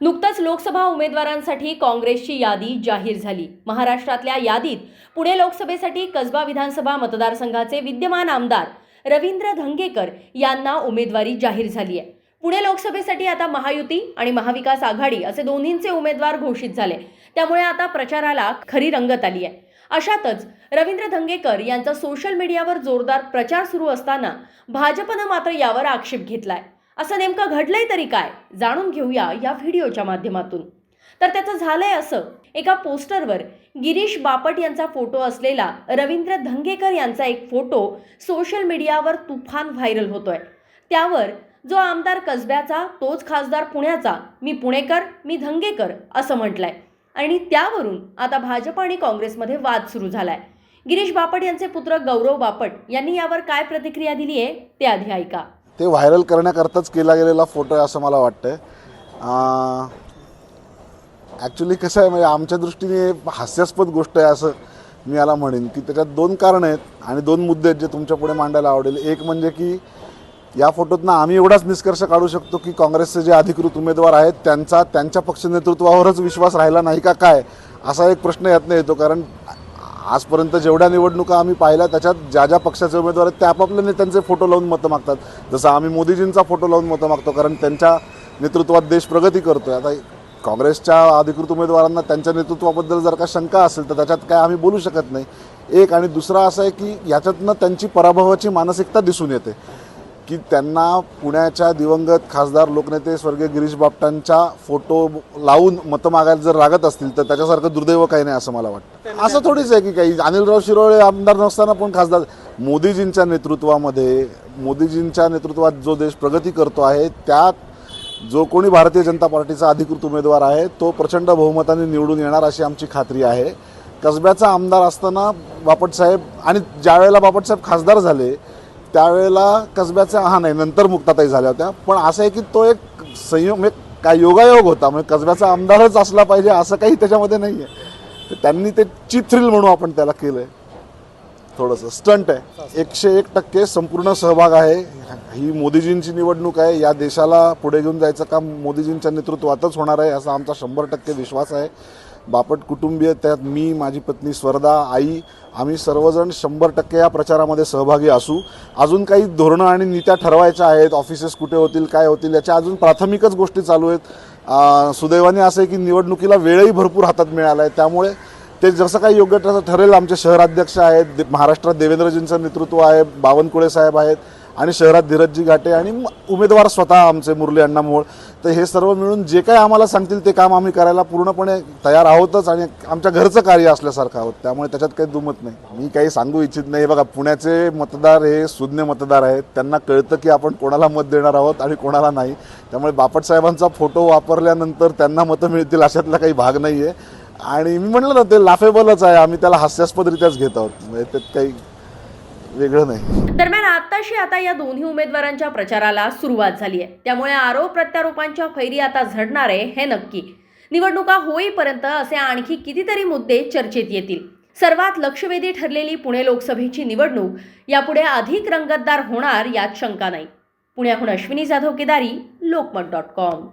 नुकताच लोकसभा उमेदवारांसाठी काँग्रेसची यादी जाहीर झाली. महाराष्ट्रातल्या यादीत पुणे लोकसभेसाठी कसबा विधानसभा मतदारसंघाचे विद्यमान आमदार रवींद्र धंगेकर यांना उमेदवारी जाहीर झाली आहे. पुणे लोकसभेसाठी आता महायुती आणि महाविकास आघाडी असे दोन्हींचे उमेदवार घोषित झाले. त्यामुळे आता प्रचाराला खरी रंगत आली आहे. अशातच रवींद्र धंगेकर यांचा सोशल मीडियावर जोरदार प्रचार सुरू असताना भाजपनं मात्र यावर आक्षेप घेतलाय. असं नेमकं घडलंय तरी काय? जाणून घेऊया या व्हिडिओच्या माध्यमातून. तर त्याचं झालंय असं. एका पोस्टरवर गिरीश बापट यांचा फोटो असलेला रवींद्र धंगेकर यांचा एक फोटो सोशल मीडियावर तुफान व्हायरल होतोय. त्यावर जो आमदार कसब्याचा तोच खासदार पुण्याचा मी पुणेकर मी धंगेकर असं म्हटलंय. आणि त्यावरून आता भाजप आणि काँग्रेसमध्ये वाद सुरू झालाय. गिरीश बापट यांचे पुत्र गौरव बापट यांनी यावर काय प्रतिक्रिया दिली आहे ते आधी ऐका. ते व्हायरल करण्याकरताच केला गेलेला फोटो आहे असं मला वाटतंय. ॲक्च्युली कसं आहे म्हणजे आमच्या दृष्टीने हास्यास्पद गोष्ट आहे असं मी याला म्हणेन की त्याच्यात दोन कारणं आहेत आणि दोन मुद्दे आहेत जे तुमच्यापुढे मांडायला आवडेल. एक म्हणजे की या फोटोतनं आम्ही एवढाच निष्कर्ष काढू शकतो की काँग्रेसचे जे अधिकृत उमेदवार आहेत त्यांचा त्यांच्या पक्ष नेतृत्वावरच विश्वास राहिला नाही का काय असा एक प्रश्न यातनं येतो. कारण आजपर्यंत जेवढ्या निवडणुका आम्ही पाहिल्या त्याच्यात ज्या ज्या पक्षाचे उमेदवार आहेत ते आपापल्या नेत्यांचे फोटो लावून मतं मागतात. जसं आम्ही मोदीजींचा फोटो लावून मतं मागतो कारण त्यांच्या नेतृत्वात देश प्रगती करतोय. आता काँग्रेसच्या अधिकृत उमेदवारांना त्यांच्या नेतृत्वाबद्दल जर का शंका असेल तर त्याच्यात काय आम्ही बोलू शकत नाही. एक आणि दुसरा असं आहे की याच्यातनं त्यांची पराभवाची मानसिकता दिसून येते. की त्यांना पुण्याच्या दिवंगत खासदार लोकनेते स्वर्गीय गिरीश बापटांच्या फोटो लावून मतं मागायला जर लागत असतील तर त्याच्यासारखं दुर्दैव काही नाही असं मला वाटतं. असं थोडीच आहे की काही. अनिलराव शिरोळे आमदार नसताना पण खासदार मोदीजींच्या नेतृत्वामध्ये मोदीजींच्या नेतृत्वात जो देश प्रगती करतो आहे त्यात जो कोणी भारतीय जनता पार्टीचा अधिकृत उमेदवार आहे तो प्रचंड बहुमताने निवडून येणार अशी आमची खात्री आहे. कसब्याचा आमदार असताना बापटसाहेब आणि ज्या वेळेला बापटसाहेब खासदार झाले त्यावेळेला कसब्याचा हा नाही नंतर मुक्ताताई झाल्या होत्या. पण असं आहे की तो एक संयोग एक काय योगायोग होता म्हणजे कसब्याचा आमदारच असला पाहिजे असं काही त्याच्यामध्ये नाही आहे तर त्यांनी ते चिथ्रिल म्हणू आपण त्याला केलं आहे थोडंसं स्टंट आहे. एकशे एक टक्के संपूर्ण सहभाग आहे. ही मोदीजींची निवडणूक आहे. या देशाला पुढे घेऊन जायचं काम मोदीजींच्या नेतृत्वातच होणार आहे असा आमचा शंभर टक्के विश्वास आहे. बापट कुटुंबीय त्यात मी माझी पत्नी स्वर्धा आई आम्ही सर्वजण शंभर टक्के या प्रचारामध्ये सहभागी असू. अजून काही धोरणं आणि नीत्या ठरवायच्या आहेत ऑफिसेस कुठे होतील काय होतील याच्या अजून प्राथमिकच गोष्टी चालू आहेत. सुदैवाने असं आहे की निवडणुकीला वेळही भरपूर हातात मिळाला आहे त्यामुळे ते जसं काही योग्य तसं ठरेल आमचे शहराध्यक्ष आहेत महाराष्ट्रात देवेंद्रजींचं नेतृत्व आहे बावनकुळे साहेब आहेत आणि शहरात धीरजजी घाटे आणि उमेदवार स्वतः आमचे मुरली अण्णा मोहोळ. तर हे सर्व मिळून जे काय आम्हाला सांगतील ते काम आम्ही करायला पूर्णपणे तयार आहोतच आणि आमच्या घरचं कार्य असल्यासारखं आहोत. त्यामुळे त्याच्यात काही दुमत नाही. मी काही सांगू इच्छित नाही. बघा पुण्याचे मतदार हे सुज्ञ मतदार आहेत. त्यांना कळतं की आपण कोणाला मत देणार आहोत आणि कोणाला नाही. त्यामुळे बापटसाहेबांचा फोटो वापरल्यानंतर त्यांना मतं मिळतील अशातला काही भाग नाही आहे आणि मी म्हटलं ना ते लाफेबलच आहे. आम्ही त्याला हास्यास्पदरित्याच घेत आहोत. म्हणजे त्यात काही वेगळं नाही. दरम्यान आताशी आता या दोन्ही उमेदवारांच्या प्रचाराला सुरुवात झाली आहे. त्यामुळे आरोप प्रत्यारोपांच्या फैरी आता झडणार आहे हे नक्की. निवडणुका होईपर्यंत असे आणखी कितीतरी मुद्दे चर्चेत येतील. सर्वात लक्षवेधी ठरलेली पुणे लोकसभेची निवडणूक यापुढे अधिक रंगतदार होणार यात शंका नाही. पुण्याहून अश्विनी जाधव केदारी लोकमत डॉट कॉम.